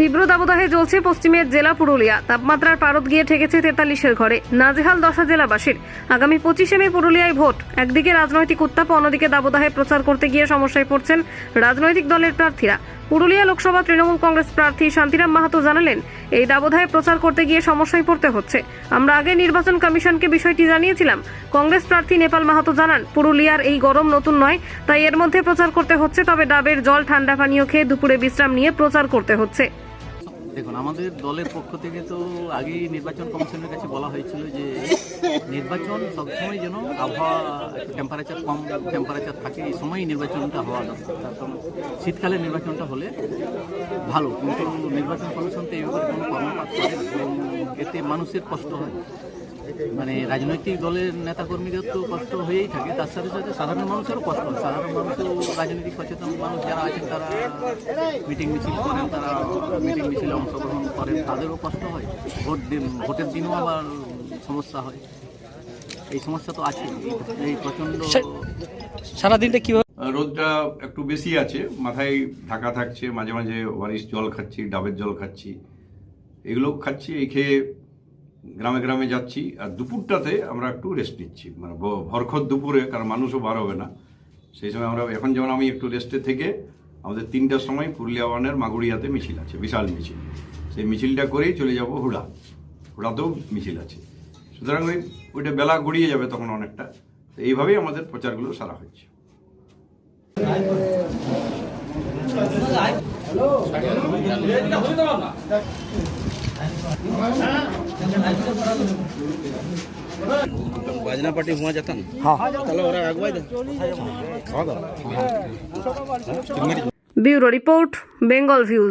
তীব্র দাবদাহে জ্বলছে পশ্চিমের জেলা পুরুলিয়া। তাপমাত্রার পারদ গিয়ে ঠেকেছে তেতাল্লিশের ঘরে। নাজেহাল দশা জেলাবাসীর। আগামী পঁচিশে মে পুরুলিয়ায় ভোট। একদিকে রাজনৈতিক উত্তাপ, অন্যদিকে দাবদাহে প্রচার করতে গিয়ে সমস্যায় পড়ছেন রাজনৈতিক দলের প্রার্থীরা। পুরুলিয়া লোকসভা তৃণমূল কংগ্রেস প্রার্থী শান্তিরাম মাহাতো জানালেন, এই দাবদাহে প্রচার করতে গিয়ে সমস্যায় পড়তে হচ্ছে। আমরা আগে নির্বাচন কমিশনকে বিষয়টি জানিয়েছিলাম। কংগ্রেস প্রার্থী নেপাল মাহাতো জানান, পুরুলিয়ার এই গরম নতুন নয়, তাই এর মধ্যে প্রচার করতে হচ্ছে, তবে ডাবের জল, ঠান্ডা পানীয় খেয়ে দুপুরে বিশ্রাম নিয়ে প্রচার করতে হচ্ছে। দেখুন, আমাদের দলের পক্ষ থেকে তো আগেই নির্বাচন কমিশনের কাছে বলা হয়েছিল যে নির্বাচন সবসময় যেন আবহাওয়া টেম্পারেচার কম টেম্পারেচার থাকে, এই সময়ই নির্বাচনটা হওয়া দরকার। কারণ শীতকালে নির্বাচনটা হলে ভালো, কিন্তু নির্বাচন কমিশন তো এই ব্যাপারে কোনো কর্মপাত করে এবং এতে মানুষের কষ্ট হয়। মানে রাজনৈতিক দলের নেতাকর্মীদের তো কষ্ট হয়েই থাকে। তার সাথে সাথে সাধারণ মানুষেরও কষ্ট হয়। সাধারণ মানুষও রাজনৈতিক সচেতন মানুষ যারা আছেন তারা মিটিং মিছিল করেন তারা মিটিং মিছিলে অংশগ্রহণ করেন তাদেরও কষ্ট হয়। ভোট দিন ভোটের দিনও আবার সমস্যা হয়। এই সমস্যা তো আছে এই প্রচণ্ড সারাদিনটা কীভাবে রোদটা একটু বেশি আছে। মাথায় ঢাকা থাকছে মাঝে মাঝে ওয়ারিশ জল খাচ্ছি ডাবের জল খাচ্ছি। এগুলো খাচ্ছি এই খেয়ে গ্রামে গ্রামে যাচ্ছি, আর দুপুরটাতে আমরা একটু রেস্ট নিচ্ছি। মানে ভরখর দুপুরে, কারণ মানুষও বার হবে না। সেই সময় আমরা, এখন যেমন আমি একটু রেস্টে থেকে আমাদের তিনটার সময় পুরুলিয়া ওয়ানের মাগুড়িয়াতে মিছিল আছে, বিশাল মিছিল। সেই মিছিলটা করেই চলে যাব হুড়া। হুড়াতেও মিছিল আছে। সুতরাং ওই, ওইটা বেলা গড়িয়ে যাবে তখন অনেকটা। তো এইভাবেই আমাদের প্রচারগুলো সারা হচ্ছে বাজনা পার্টি হুয়া। যেতাম তাহলে ওরা আগুয়াই দেন খাওয়া দাওয়া ব্যুরো রিপোর্ট বেঙ্গল ভিউজ।